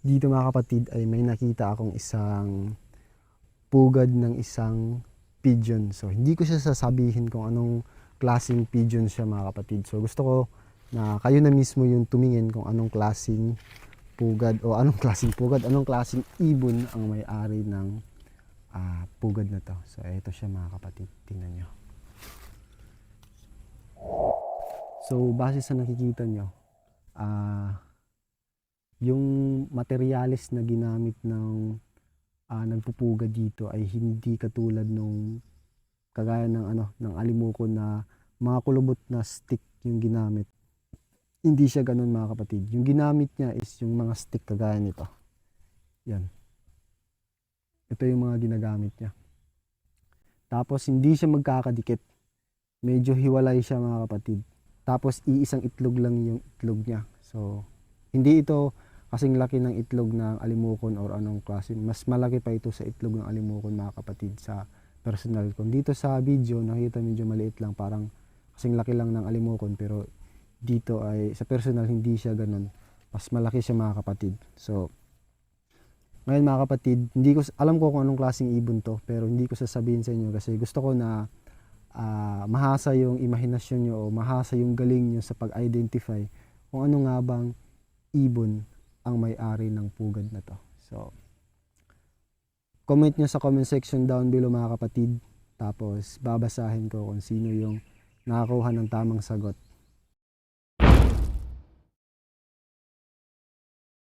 dito mga kapatid ay may nakita akong isang pugad ng isang pigeon. So hindi ko siya sasabihin kung anong klaseng pigeon siya mga kapatid. So gusto ko na kayo na mismo yung tumingin kung anong klaseng pugad o anong klaseng pugad, anong klaseng ibon ang may-ari ng ah, pugad na to. So ito siya mga kapatid, tingnan nyo. So base sa nakikita nyo, ah yung materialis na ginamit ng ah, nagpupuga dito ay hindi katulad nung kagaya ng ano ng alimuko na mga kulubot na stick yung ginamit. Hindi siya ganun mga kapatid. Yung ginamit niya is yung mga stick kagaya nito. Yan. Ito yung mga ginagamit niya. Tapos hindi siya magkakadikit. Medyo hiwalay siya mga kapatid. Tapos iisang itlog lang yung itlog niya. So hindi ito kasing laki ng itlog ng alimukon or anong klase. Mas malaki pa ito sa itlog ng alimukon mga kapatid sa personal ko. Dito sa video nakita medyo maliit lang parang kasing laki lang ng alimukon pero dito ay sa personal hindi siya ganun. Mas malaki siya mga kapatid. So ngayon mga kapatid, hindi ko alam ko kung anong klaseng ibon to pero hindi ko sasabihin sa inyo kasi gusto ko na ah, mahasa yung imahinasyon nyo o mahasa yung galing nyo sa pag-identify kung ano nga bang ibon ang may-ari ng pugad na to. So, comment nyo sa comment section down below mga kapatid. Tapos, babasahin ko kung sino yung nakakuha ng tamang sagot.